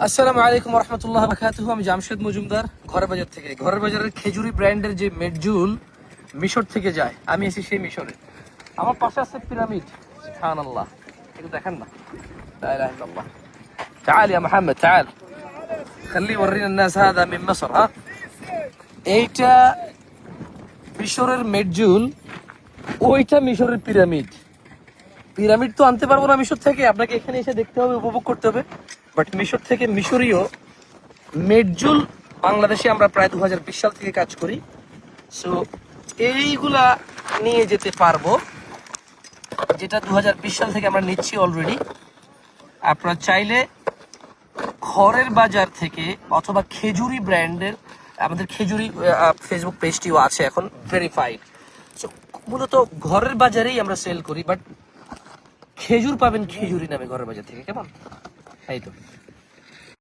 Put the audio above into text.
আসসালামু আলাইকুম রহমতুল্লাহ বাকাতুহ আমি জামশেদ মজুমদার ঘরের বাজার থেকে ঘরের বাজারের খেজুরি ব্র্যান্ডের যে মেডজুল মিশর থেকে যায় আমি এসেছি সেই মিশরে আমার পাশে আছে পিরামিড সুবহান আল্লাহ একটু দেখেন না لا اله الا الله تعال يا محمد تعال خليه يورينا الناس هذا من مصر ها এইটা মিশরের মেডজুল ওইটা মিশরের পিরামিড পিরামিড তো আনতে পারব না মিশর থেকে। আপনাকে এখানে এসে দেখতে হবে, উপভোগ করতে হবে। বাট মিশর থেকে মিশরীয় মেডজুল বাংলাদেশে আমরা প্রায় দু হাজার বিশ সাল থেকে কাজ করি। সো এইগুলা নিয়ে যেতে পারব, যেটা দু হাজার বিশ সাল থেকে আমরা নিচ্ছি অলরেডি আপনারা চাইলে ঘরের বাজার থেকে অথবা খেজুরি ব্র্যান্ডের, আমাদের খেজুরি ফেসবুক পেজটিও আছে এখন ভেরিফাইড সো মূলত ঘরের বাজারেই আমরা সেল করি বাট খেজুর পাবেন খেজুরি নামে ঘরের বাজার থেকে কেমন? এই তো।